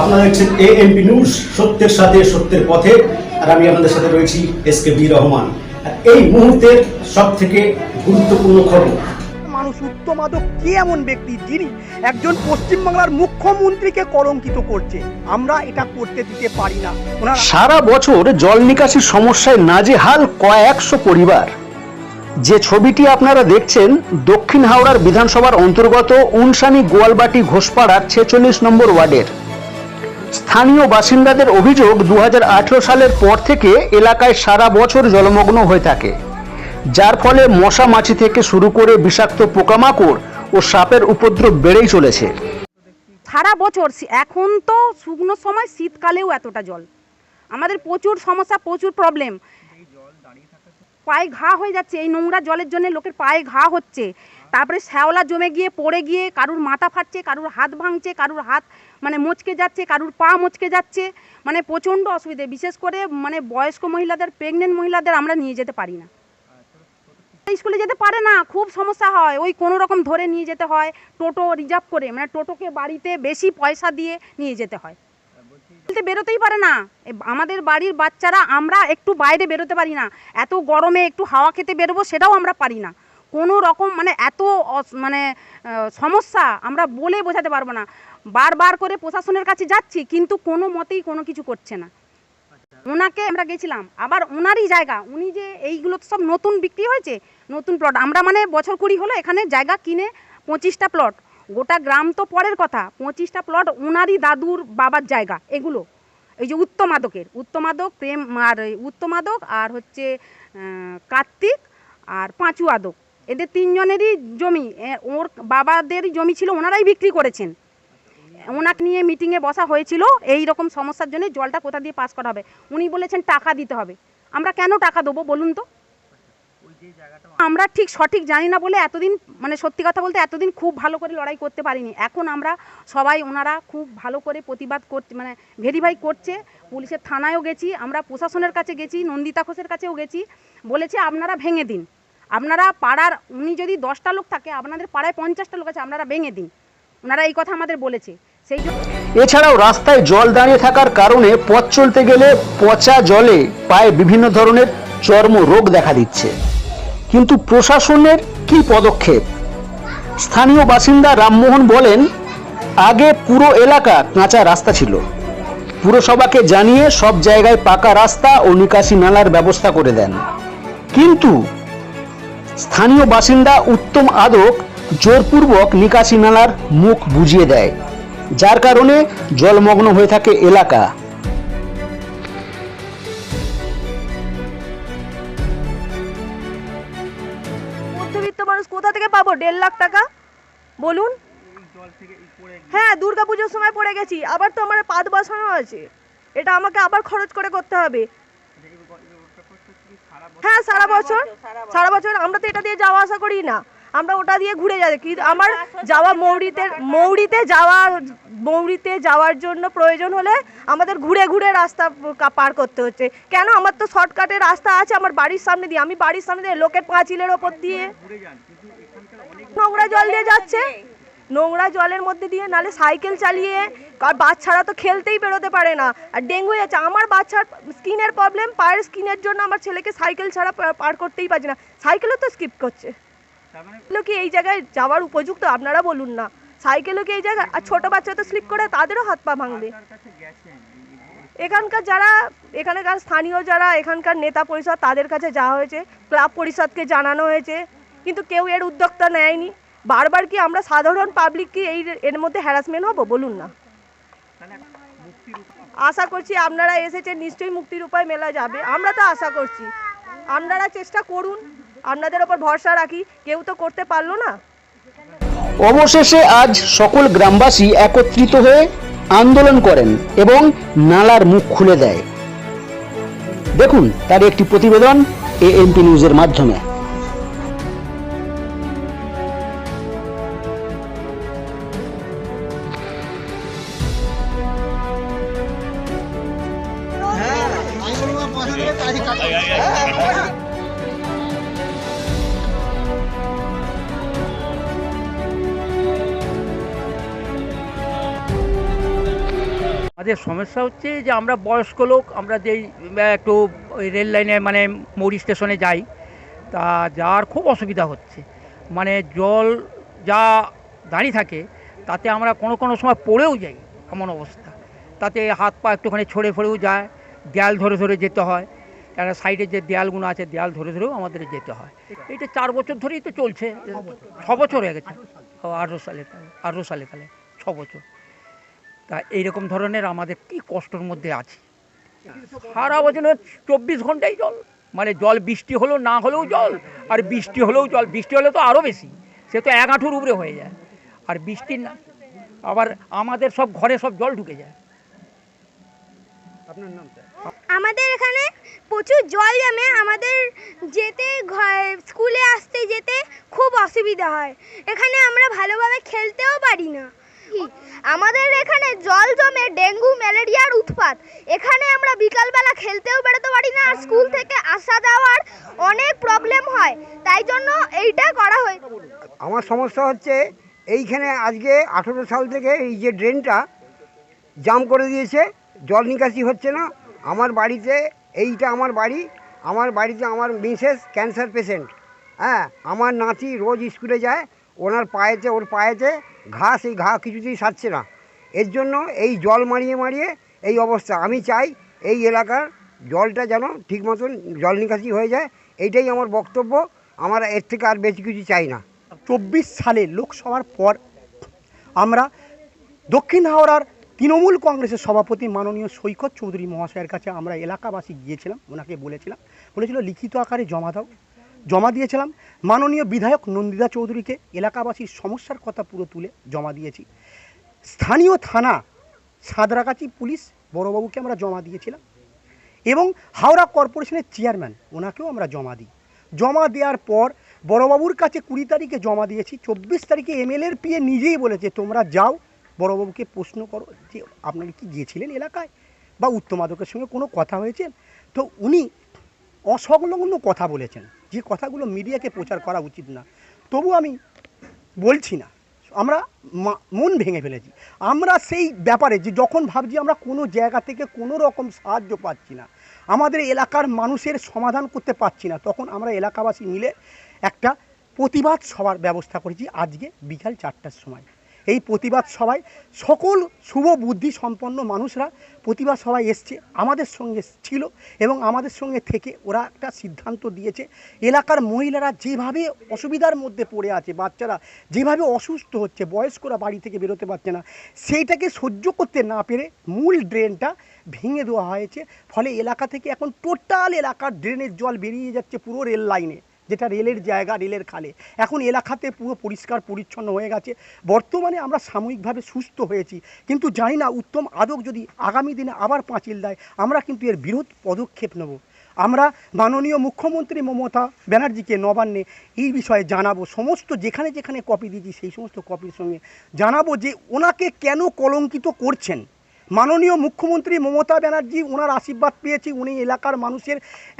আপনারা দেখছেন এ MP news সত্যের সাথে সত্যের পথে আর আমি আপনাদের সাথে রয়েছি এস কে বি রহমান। আর এই মুহূর্তের সব থেকে গুরুত্বপূর্ণ খবর। মানুষ উত্তমাদক কে এমন ব্যক্তি যিনি একজন পশ্চিমবাংলার মুখ্যমন্ত্রীকে কলঙ্কিত করছে? আমরা এটা করতে দিতে পারি না। ওনারা সারা বছর জল নিকাশির সমস্যায় নাজেহাল কয়েকশো পরিবার। যে ছবিটি আপনারা দেখছেন দক্ষিণ হাওড়ার বিধানসভার অন্তর্গত উনসানি গোয়ালবাটি ঘোষপাড়ার ছেচল্লিশ নম্বর ওয়ার্ডের। স্থানীয় বাসিন্দাদের অভিযোগ দু হাজার আঠেরো সালের পর থেকে এলাকায় সারা বছর জলমগ্ন হয়ে থাকে। যার ফলে মশা মাছি থেকে শুরু করে বিষাক্ত পোকামাকড় ও সাপের উপদ্রব বেড়েই চলেছে। সারা বছর এখন তো শুকনো সময়, শীতকালেও এতটা জল। আমাদের প্রচুর সমস্যা, প্রচুর প্রবলেম পায়ে ঘা হয়ে যাচ্ছে, এই নোংরা জলের জন্য লোকের পায়ে ঘা হচ্ছে। তারপরে শ্যাওলা জমে গিয়ে, পড়ে গিয়ে, কারুর মাথা ফাটছে, কারুর হাত ভাঙছে, কারুর হাত মানে মচকে যাচ্ছে কারুর পা মচকে যাচ্ছে মানে প্রচণ্ড অসুবিধে। বিশেষ করে মানে বয়স্ক মহিলাদের প্রেগনেন্ট মহিলাদের আমরা নিয়ে যেতে পারি না। স্কুলে যেতে পারে না খুব সমস্যা হয়। ওই কোনো রকম ধরে নিয়ে যেতে হয় টোটো রিজার্ভ করে মানে টোটোকে বাড়িতে বেশি পয়সা দিয়ে নিয়ে যেতে হয়। বলতে বেরোতেই পারে না। আমাদের বাড়ির বাচ্চারা আমরা একটু বাইরে বেরোতে পারি না। এত গরমে একটু হাওয়া খেতে বেরোবো সেটাও আমরা পারি না। কোনো রকম মানে এত মানে সমস্যা আমরা বলে বোঝাতে পারব না। বারবার করে প্রশাসনের কাছে যাচ্ছি, কিন্তু কোনো মতেই কোনো কিছু করছে না। ওনাকে আমরা গেছিলাম, আবার ওনারই জায়গা, উনি যে এইগুলো সব নতুন বিক্রি হয়েছে, নতুন প্লট আমরা মানে বছর কুড়ি হলো এখানে জায়গা কিনে পঁচিশটা প্লট গোটা গ্রাম তো পরের কথা, পঁচিশটা প্লট ওনারই দাদুর বাবার জায়গা, এগুলো। এই যে উত্তমাদকের উত্তমাদক প্রেম, আর উত্তমাদক আর হচ্ছে কার্তিক, আর পাঁচু আদক। এদের তিনজনেরই জমি ওর বাবাদেরই জমি ছিল, ওনারাই বিক্রি করেছেন। ওনাকে নিয়ে মিটিংয়ে বসা হয়েছিল, এই রকম সমস্যার জন্য জলটা কোথা দিয়ে পাস করা হবে? উনি বলেছেন টাকা দিতে হবে। আমরা কেন টাকা দেবো বলুন তো? আমরা ঠিক সঠিক জানি না বলে এতদিন মানে সত্যি কথা বলতে এতদিন খুব ভালো করে লড়াই করতে পারিনি। এখন আমরা সবাই ওনারা খুব ভালো করে প্রতিবাদ করছে মানে ভেরিফাই করছে। পুলিশের থানায়ও গেছি, আমরা প্রশাসনের কাছে গেছি, নন্দিতা ঘোষের কাছেও গেছি। বলেছে আপনারা ভেঙে দিন। আপনারা পাড়ার, উনি যদি দশটা লোক থাকে, আপনাদের পাড়ায় পঞ্চাশটা লোক আছে, আপনারা ভেঙে দিন। ওনারা এই কথা আমাদের বলেছে। এছাড়াও রাস্তায় জল দাঁড়িয়ে থাকার কারণে পথ চলতে গেলে পচা জলে পায়ে বিভিন্ন ধরনের চর্ম রোগ দেখা দিচ্ছে। কিন্তু প্রশাসনের কি পদক্ষেপ? স্থানীয় বাসিন্দা রামমোহন বলেন, আগে পুরো এলাকা কাঁচা রাস্তা ছিল। পুরসভাকে জানিয়ে সব জায়গায় পাকা রাস্তা ও নিকাশি নালার ব্যবস্থা করে দেন। কিন্তু স্থানীয় বাসিন্দা উত্তম আদক জোরপূর্বক নিকাশি নালার মুখ বুঝিয়ে দেয়। যার কারণে জলমগ্ন হয়ে থাকে এলাকা। মধ্যবিত্ত মানুষ কোথা থেকে পাবো? দেড় লাখ টাকা? বলুন। হ্যাঁ দুর্গা পুজোর সময় পড়ে গেছি। আবার তো আমার পাত বসানো আছে। এটা আমাকে আবার খরচ করে করতে হবে। হ্যাঁ সারা বছর। সারা বছর। আমরা তো এটা দিয়ে যাওয়া আসা করি না। আমরা ওটা দিয়ে ঘুরে যাই। কি আমার যাওয়া মৌরিতে মৌরিতে যাওয়া মৌরিতে যাওয়ার জন্য প্রয়োজন হলে আমাদের ঘুরে ঘুরে রাস্তা পার করতে হচ্ছে। কেন? আমার তো শর্টকাটে রাস্তা আছে আমার বাড়ির সামনে দিয়ে। আমি বাড়ির সামনে দিয়ে লোকের পাঁচিলের ওপর দিয়ে নোংরা জল দিয়ে যাচ্ছে। নোংরা জলের মধ্যে দিয়ে নালে সাইকেল চালিয়ে আর বাচ্চারা তো খেলতেই বেরোতে পারে না। আর ডেঙ্গু যাচ্ছে আমার বাচ্চার স্কিনের প্রবলেম পায়ের স্কিনের জন্য আমার ছেলেকে সাইকেল ছাড়া পার করতেই পারছে না। সাইকেলও তো স্কিপ করছে। সাইকেলও কি এই জায়গায় যাওয়ার উপযুক্ত? আপনারা বলুন না। সাইকেলও কি এই জায়গায় আর ছোট বাচ্চা তো স্লিপ করে, তাদেরও হাত পা ভাঙবে। এখানকার যারা এখানকার স্থানীয় যারা, এখানকার নেতা পরিষদ, তাদের কাছে যাওয়া হয়েছে। ক্লাব পরিষদকে জানানো হয়েছে। কিন্তু কেউ এর উদ্যোক্তা নেয়নি। বারবার কি আমরা সাধারণ পাবলিক কি এই এর মধ্যে হ্যারাসমেন্ট হব? বলুন না। আশা করছি আপনারা এসেছেন, নিশ্চয়ই মুক্তির উপায় মেলা যাবে। আমরা তো আশা করছি। আপনারা চেষ্টা করুন। আপনাদের ওপর ভরসা রাখি। কেউ তো করতে পারল না। অবশেষে আজ সকল গ্রামবাসী একত্রিত হয়ে আন্দোলন করেন এবং নালার মুখ খুলে দেয়। দেখুন তার একটি প্রতিবেদন এ এমপি নিউজের মাধ্যমে। Yeah. আমাদের সমস্যা হচ্ছে যে আমরা বয়স্ক লোক, আমরা যেই একটু রেল লাইনে মানে মৌরি স্টেশনে যাই, তা যাওয়ার খুব অসুবিধা হচ্ছে। মানে জল যা দাঁড়িয়ে থাকে, তাতে আমরা কোনো কোনো সময় পড়েও যাই, এমন অবস্থা। তাতে হাত পা একটুখানি ছড়ে ফড়েও যায়, দেয়াল ধরে ধরে যেতে হয়। একটা সাইডে যে দেয়ালগুলো আছে, দেয়াল ধরে ধরেও আমাদের যেতে হয়। এটা চার বছর ধরেই তো চলছে, ছ বছর হয়ে গেছে। আঠেরো সালে আঠেরো সালে কালে ছ বছর। তা এইরকম ধরনের আমাদের কি কষ্টর মধ্যে আছে। সারা বছর চব্বিশ ঘন্টাই জল মানে জল বৃষ্টি হলেও না হলেও জল আর বৃষ্টি হলেও জল বৃষ্টি হলে তো আরও বেশি সে তো এক আঁঠুর উপরে হয়ে যায়। আর বৃষ্টির না আবার আমাদের সব ঘরে সব জল ঢুকে যায়। আমাদের এখানে প্রচুর জল জমে আমাদের যেতে স্কুলে আসতে যেতে খুব অসুবিধা হয়। এখানে আমরা ভালোভাবে খেলতেও পারি না। আমাদের এখানে জল জমে ডেঙ্গু, ম্যালেরিয়ার উৎপাত। এখানে আমরা বিকালবেলা খেলতেও বেরোতে পারি না, আর স্কুল থেকে আসা যাওয়ার অনেক প্রবলেম হয়। তাই জন্য এইটা করা হয়েছে আমার সমস্যা হচ্ছে, এইখানে আজকে আঠেরো সাল থেকে এই যে ড্রেনটা জাম করে দিয়েছে, জল নিকাশি হচ্ছে না। আমার বাড়িতে এইটা আমার বাড়ি, আমার বাড়িতে আমার মিসেস ক্যান্সার পেশেন্ট। হ্যাঁ আমার নাতি রোজ স্কুলে যায়, ওনার পায়েতে, ওর পায়েতে ঘা, সেই ঘা কিছুতেই সারছে না। এর জন্য এই জল মারিয়ে মারিয়ে এই অবস্থা। আমি চাই এই এলাকার জলটা যেন ঠিক মতন জল নিকাশি হয়ে যায়। এইটাই আমার বক্তব্য। আমার এর থেকে আর বেশি কিছু চাই না। চব্বিশ সালে লোকসভার পর আমরা দক্ষিণ হাওড়ার তৃণমূল কংগ্রেসের সভাপতি মাননীয় সৈকত চৌধুরী মহাশয়ের কাছে আমরা এলাকাবাসী গিয়েছিলাম, ওনাকে বলেছিলাম, বলেছিল, লিখিত আকারে জমা দাও। জমা দিয়েছিলাম। মাননীয় বিধায়ক নন্দিতা চৌধুরীকে এলাকাবাসীর সমস্যার কথা পুরো তুলে জমা দিয়েছি। স্থানীয় থানা সাঁতরাগাছি পুলিশ বড়বাবুকে আমরা জমা দিয়েছিলাম এবং হাওড়া কর্পোরেশনের চেয়ারম্যান ওনাকেও আমরা জমা দিই। জমা দেওয়ার পর বড়বাবুর কাছে কুড়ি তারিখে জমা দিয়েছি। চব্বিশ তারিখে এমএলএর পিএ নিজেই বলেছে, তোমরা যাও, বড়বাবুকে প্রশ্ন করো যে আপনারা কি গিয়েছিলেন এলাকায় বা উত্তম মাদকের সঙ্গে কোনো কথা হয়েছে? তো উনি অসংলগ্ন কথা বলেছেন। যে কথাগুলো মিডিয়াকে প্রচার করা উচিত না। তবু আমি বলছি না, আমরা মন ভেঙে ফেলেছি। আমরা সেই ব্যাপারে যে যখন ভাবছি আমরা কোনো জায়গা থেকে কোনো রকম সাহায্য পাচ্ছি না, আমাদের এলাকার মানুষের সমাধান করতে পারছি না, তখন আমরা এলাকাবাসী মিলে একটা প্রতিবাদ সভার ব্যবস্থা করেছি আজকে বিকাল চারটার সময়। এই প্রতিবাদ সভায় সকল শুভ বুদ্ধি সম্পন্ন মানুষরা প্রতিবাদ সভায় এসছে, আমাদের সঙ্গে ছিল এবং আমাদের সঙ্গে থেকে ওরা একটা সিদ্ধান্ত দিয়েছে। এলাকার মহিলারা যেভাবে অসুবিধার মধ্যে পড়ে আছে, বাচ্চারা যেভাবে অসুস্থ হচ্ছে, বয়স্করা বাড়ি থেকে বেরোতে পারছে না, সেইটাকে সহ্য করতে না পেরে মূল ড্রেনটা ভেঙে দেওয়া হয়েছে। ফলে এলাকা থেকে এখন টোটাল এলাকার ড্রেনের জল বেরিয়ে যাচ্ছে পুরো রেল লাইনে। যেটা রেলের জায়গা, রেলের খালে। এখন এলাকাতে পুরো পরিষ্কার, পরিচ্ছন্ন হয়ে গেছে। বর্তমানে আমরা সাময়িকভাবে সুস্থ হয়েছি। কিন্তু জানি না, উত্তম আদক যদি আগামী দিনে আবার পাঁচিল দেয়, আমরা কিন্তু এর বিরোধ পদক্ষেপ নেব। আমরা মাননীয় মুখ্যমন্ত্রী মমতা ব্যানার্জিকে নবান্নে এই বিষয়ে জানাব। সমস্ত যেখানে যেখানে কপি দিয়েছি, সেই সমস্ত কপির সঙ্গে জানাব যে ওনাকে কেন কলঙ্কিত করছেন। মাননীয় মুখ্যমন্ত্রী মমতা ব্যানার্জি ওনার আশীর্বাদ পেয়েছি। উনি এলাকার মানুষের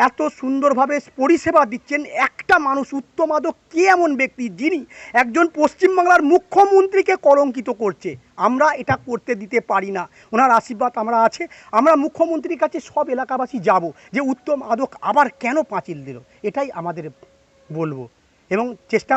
এত সুন্দরভাবে পরিষেবা দিচ্ছেন। একটা মানুষ উত্তমাদক কে এমন ব্যক্তি যিনি একজন পশ্চিমবাংলার মুখ্যমন্ত্রীকে কলঙ্কিত করছে? আমরা এটা করতে দিতে পারি না। ওনার আশীর্বাদ আমরা আছে। আমরা মুখ্যমন্ত্রীর কাছে সব এলাকাবাসী যাব যে উত্তম আদক আবার কেন পাঁচিল দিল? এটাই আমাদের বলব এবং চেষ্টা